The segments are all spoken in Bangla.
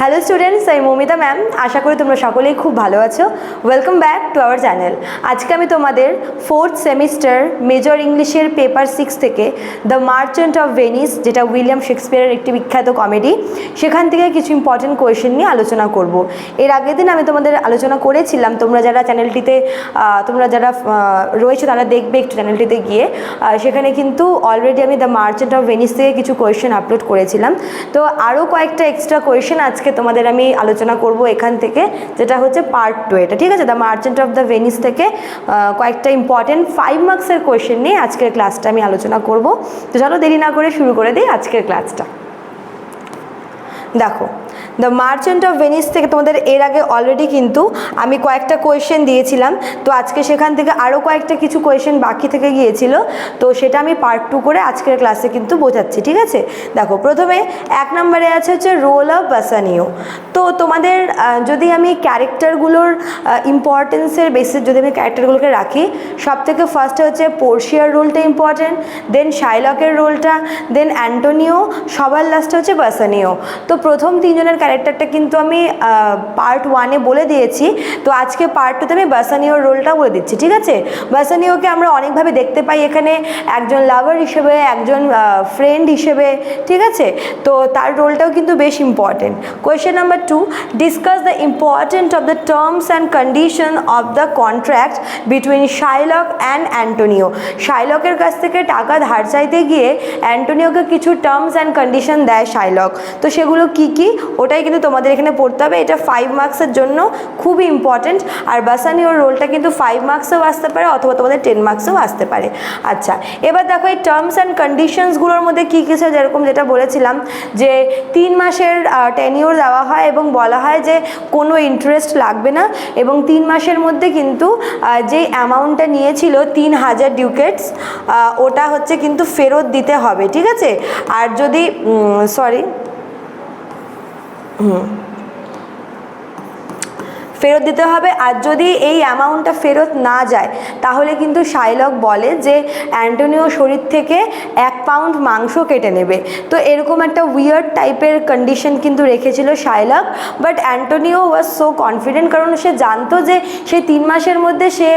হ্যালো স্টুডেন্টস আমি মমিতা ম্যাম আশা করি তোমরা সকলেই খুব ভালো আছো। Welcome back to our channel আজকে আমি তোমাদের ফোর্থ সেমিস্টার মেজর ইংলিশের পেপার সিক্স থেকে দ্য মার্চেন্ট অফ ভেনিস যেটা উইলিয়াম শেক্সপিয়ারের একটি বিখ্যাত কমেডি সেখান থেকে কিছু ইম্পর্টেন্ট কোয়েশ্চেন নিয়ে আলোচনা করব। এর আগের দিন আমি তোমাদের আলোচনা করেছিলাম। তোমরা যারা চ্যানেলটিতে তোমরা যারা রয়েছে তারা দেখবে একটু চ্যানেলটিতে গিয়ে। সেখানে কিন্তু অলরেডি আমি দ্য মার্চেন্ট অফ ভেনিস থেকে কিছু কোয়েশ্চেন আপলোড করেছিলাম। তো আরও কয়েকটা এক্সট্রা কোয়েশ্চেন আজকে তোমাদের আমি আলোচনা করব এখান থেকে, যেটা হচ্ছে পার্ট টু এটা। ঠিক আছে? The merchant of the Venice থেকে কয়েকটা ইম্পর্টেন্ট ফাইভ মার্কসের কোয়েশ্চেন নিয়ে আজকের ক্লাসটা আমি আলোচনা করব। তো চলো দেরি না করে শুরু করে দিই আজকের ক্লাসটা দেখো দ্য মার্চেন্ট অফ ভেনিস থেকে তোমাদের এর আগে অলরেডি কিন্তু আমি কয়েকটা কোয়েশ্চেন দিয়েছিলাম। তো আজকে সেখান থেকে আরও কয়েকটা কিছু কোয়েশ্চেন বাকি থেকে গিয়েছিল। তো সেটা আমি পার্ট টু করে আজকের ক্লাসে কিন্তু বোঝাচ্ছি, ঠিক আছে? দেখো, প্রথমে এক নম্বরে আছে হচ্ছে রোল অফ বাসানিও তো তোমাদের যদি আমি ক্যারেক্টারগুলোর ইম্পর্টেন্সের বেসিস যদি আমি ক্যারেক্টারগুলোকে রাখি সব থেকে ফার্স্টে হচ্ছে পোর্শিয়ার রোলটা ইম্পর্টেন্ট দেন শাইলকের রোলটা দেন অ্যান্টোনিও সবার লাস্টে হচ্ছে বাসানিও তো প্রথম তিনজনের ক্যারেক্টারটা কিন্তু আমি পার্ট ওয়ানে বলে দিয়েছি। তো আজকে পার্ট টুতে আমি বাসানিওর রোলটা বলে দিচ্ছি, ঠিক আছে? বাসানিওকে আমরা অনেকভাবে দেখতে পাই এখানে একজন লাভার হিসেবে, একজন ফ্রেন্ড হিসেবে, ঠিক আছে? তো তার রোলটাও কিন্তু বেশ important question number two discuss the important of the terms and condition of the contract between Shylock and Antonio শাইলকের কাছ থেকে টাকা ধার চাইতে গিয়ে অ্যান্টোনিওকে কিছু টার্মস অ্যান্ড কন্ডিশন দেয় শাইলক তো সেগুলো কি কি? ওটাই কিন্তু তোমাদের এখানে পড়তে হবে। এটা ফাইভ মার্কসের জন্য খুবই ইম্পর্টেন্ট আর বাসানিওর রোলটা কিন্তু ফাইভ মার্কসেও আসতে পারে অথবা তোমাদের টেন মার্কসেও আসতে পারে। আচ্ছা এবার দেখো এই টার্মস অ্যান্ড কন্ডিশনসগুলোর মধ্যে কী কী ছিল যেরকম যেটা বলেছিলাম যে তিন মাসের টেনিওর দেওয়া হয় এবং বলা হয় যে কোনো ইন্টারেস্ট লাগবে না এবং তিন মাসের মধ্যে কিন্তু যে অ্যামাউন্টটা নিয়েছিল তিন হাজার ডিউকেটস ওটা হচ্ছে কিন্তু ফেরত দিতে হবে, ঠিক আছে? আর যদি সরি 嗯。ফেরত দিতে হবে। আর যদি এই অ্যামাউন্টটা ফেরত না যায়, তাহলে কিন্তু শাইলক বলে যে অ্যান্টোনিও শরীর থেকে এক পাউন্ড মাংস কেটে নেবে। তো এরকম একটা উইয়ার্ড টাইপের কন্ডিশন কিন্তু রেখেছিল Shylock but Antonio was so confident কারণ সে জানতো যে সে তিন মাসের মধ্যে সে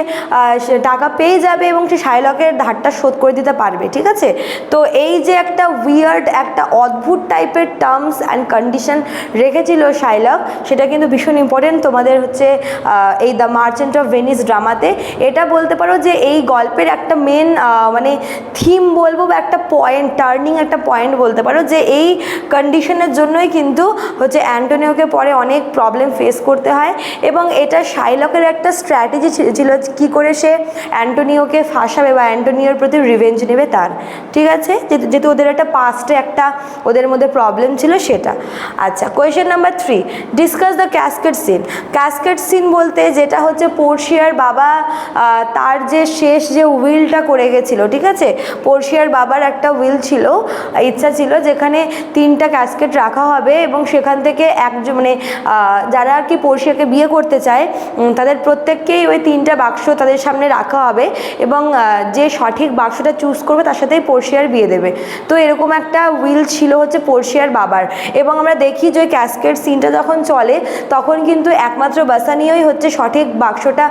টাকা পেয়ে যাবে এবং সে শাইলকের ধারটা শোধ করে দিতে পারবে, ঠিক আছে? তো এই যে একটা উইয়ার্ড একটা অদ্ভুত টাইপের টার্মস অ্যান্ড কন্ডিশন রেখেছিল শাইলক সেটা কিন্তু ভীষণ ইম্পর্টেন্ট তোমাদের হচ্ছে আহ, এই দ্য মার্চেন্ট অফ ভেনিস ড্রামাতে এটা বলতে পারো যে এই গল্পের একটা মেন মানে থিম বলব বা একটা পয়েন্ট টার্নিং একটা পয়েন্ট বলতে পারো যে এই কন্ডিশনের জন্যই কিন্তু হচ্ছে অ্যান্টোনিওকে পরে অনেক প্রবলেম ফেস করতে হয় এবং এটা শাইলকের একটা স্ট্র্যাটেজি ছিল কি করে সে অ্যান্টোনিওকে ফাঁসাবে বা অ্যান্টোনিওর প্রতি রিভেঞ্জ নেবে তার। ঠিক আছে? যেহেতু ওদের একটা পাস্টে একটা ওদের মধ্যে প্রবলেম ছিল সেটা। আচ্ছা question number three discuss the casket scene casket scene বলতে যেটা হচ্ছে পোর্শিয়ার বাবা তার যে শেষ যে উইলটা করে গেছিল, ঠিক আছে? পোর্শিয়ার বাবার একটা উইল ছিল, ইচ্ছা ছিল যেখানে তিনটা ক্যাসকেট রাখা হবে এবং সেখান থেকে একজন মানে যারা আর কি পোর্শিয়াকে বিয়ে করতে চায় তাদের প্রত্যেককেই ওই তিনটা বাক্স তাদের সামনে রাখা হবে এবং যে সঠিক বাক্সটা চুজ করবে তার সাথেই পোর্শিয়ার বিয়ে দেবে। তো এরকম একটা উইল ছিল হচ্ছে পোর্শিয়ার বাবার। এবং আমরা দেখি যে ওই ক্যাসকেট সিনটা যখন চলে, তখন কিন্তু একমাত্র বাসানিওই হচ্ছে সঠিক বাক্সটা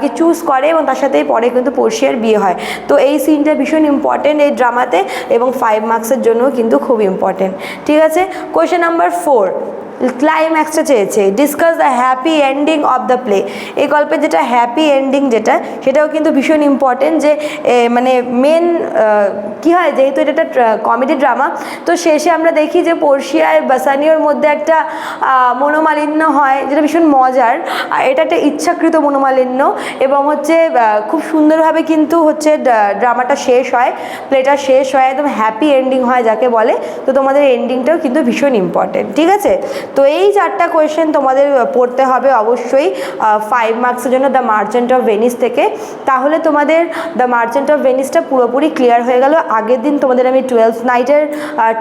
কি চুজ করে এবং তার সাথেই পরে কিন্তু পড়শিয়ার বিয়ে হয়। তো এই সিনটা ভীষণ ইম্পর্টেন্ট এই ড্রামাতে এবং ফাইভ মার্কসের জন্য কিন্তু খুব ইম্পর্টেন্ট ঠিক আছে? কোয়েশ্চেন নাম্বার ফোর ক্লাইম্যাক্সটা চেয়েছে। Discuss the happy ending of the play এই গল্পের যেটা হ্যাপি এন্ডিং যেটা, সেটাও কিন্তু ভীষণ ইম্পর্টেন্ট যে মানে মেন কী হয় যেহেতু এটা একটা কমেডি ড্রামা তো শেষে আমরা দেখি যে পর্ষিয়া আর বাসানিওর মধ্যে একটা মনোমালিন্য হয়, যেটা ভীষণ মজার। এটা একটা ইচ্ছাকৃত মনোমালিন্য এবং হচ্ছে খুব সুন্দরভাবে কিন্তু হচ্ছে ড্রামাটা শেষ হয়, প্লেটা শেষ হয়, একদম হ্যাপি এন্ডিং হয় যাকে বলে। তো তোমাদের এন্ডিংটাও কিন্তু ভীষণ ইম্পর্টেন্ট ঠিক আছে? তো এই চারটা কোয়েশ্চেন তোমাদের পড়তে হবে অবশ্যই ফাইভ মার্কসের জন্য দ্য মার্চেন্ট অফ ভেনিস থেকে। তাহলে তোমাদের দ্য মার্চেন্ট অফ ভেনিসটা পুরোপুরি ক্লিয়ার হয়ে গেল। আগের দিন তোমাদের আমি টুয়েলভ নাইটের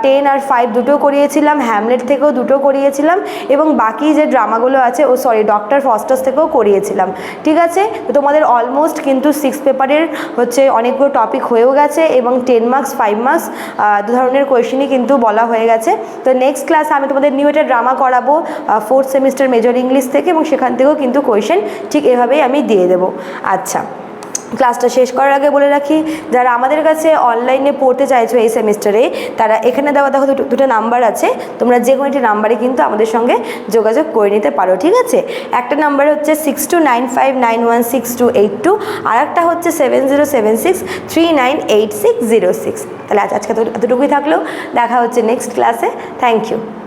টেন আর ফাইভ দুটো করিয়েছিলাম হ্যামলেট থেকেও দুটো করিয়েছিলাম, এবং বাকি যে ড্রামাগুলো আছে, ও সরি ডক্টর ফস্টার্স থেকেও করিয়েছিলাম। ঠিক আছে? তোমাদের অলমোস্ট কিন্তু সিক্স পেপারের হচ্ছে অনেকগুলো টপিক হয়েও গেছে, এবং টেন মার্কস ফাইভ মার্কস দু ধরনের কোয়েশনই কিন্তু বলা হয়ে গেছে। তো নেক্সট ক্লাসে আমি তোমাদের নিউ একটা ড্রামা করাবো ফোর্থ সেমিস্টার মেজর ইংলিশ থেকে এবং সেখান থেকেও কিন্তু কোয়েশ্চেন ঠিক এভাবেই আমি দিয়ে দেবো। আচ্ছা ক্লাসটা শেষ করার আগে বলে রাখি, যারা আমাদের কাছে অনলাইনে পড়তে চাইছো এই সেমিস্টারে তারা এখানে দেওয়া দেখো দুটো নাম্বার আছে, তোমরা যে কোনো একটি নাম্বারে কিন্তু আমাদের সঙ্গে যোগাযোগ করে নিতে পারো, ঠিক আছে? একটা নাম্বার হচ্ছে six two nine five nine one six two eight two আর একটা হচ্ছে seven zero seven six three nine eight six zero six তাহলে আজ, আজকে এতটুকুই থাকল, দেখা হচ্ছে নেক্সট ক্লাসে থ্যাংক ইউ